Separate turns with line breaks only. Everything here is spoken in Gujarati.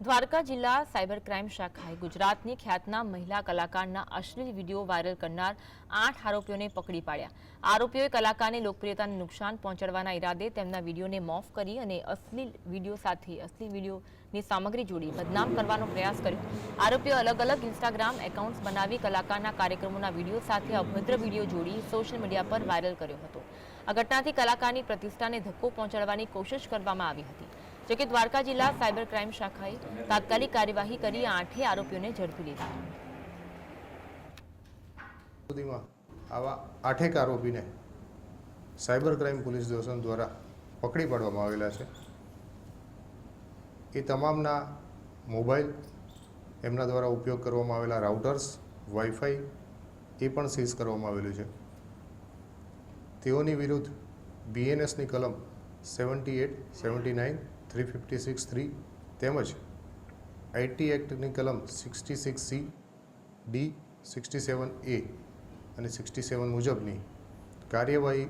દ્વારકા જિલ્લા સાયબર ક્રાઇમ શાખાએ ગુજરાતની ખ્યાતનામ મહિલા કલાકારના અશ્લીલ વીડિયો વાયરલ કરનાર આઠ આરોપીઓને પકડી પાડ્યા. આરોપીઓએ કલાકારને લોકપ્રિયતાને નુકસાન પહોંચાડવાના ઈરાદે તેમના વિડીયોને મોફ કરી અને અશ્લીલ વીડિયો સાથે અશ્લીલ વિડીયોની સામગ્રી જોડી બદનામ કરવાનો પ્રયાસ કર્યો. આરોપીઓ અલગ અલગ ઇન્સ્ટાગ્રામ એકાઉન્ટ્સ બનાવી કલાકારના કાર્યક્રમોના વીડિયો સાથે અભદ્ર વીડિયો જોડી સોશિયલ મીડિયા પર વાયરલ કર્યો હતો. આ ઘટનાથી કલાકારની પ્રતિષ્ઠાને ધક્કો પહોંચાડવાની કોશિશ કરવામાં આવી હતી. જોકે દ્વારકા જિલ્લા સાયબર ક્રાઇમ શાખાએ તાત્કાલિક કાર્યવાહી કરી આઠે આરોપીઓને ઝડપી લીધા.
આવા આઠેક આરોપીને સાયબર ક્રાઇમ પોલીસ સ્ટેશન દ્વારા પકડી પાડવામાં આવેલા છે. એ તમામના મોબાઈલ, એમના દ્વારા ઉપયોગ કરવામાં આવેલા રાઉટર્સ, વાઈફાઈ, એ પણ સીઝ કરવામાં આવેલું છે. તેઓની વિરુદ્ધ બીએનએસની કલમ seventy eight, seventy nine three fifty six three તેમજ આઈટી એક્ટની કલમ sixty six C, D sixty seven A અને સિક્સટી સેવન મુજબની કાર્યવાહી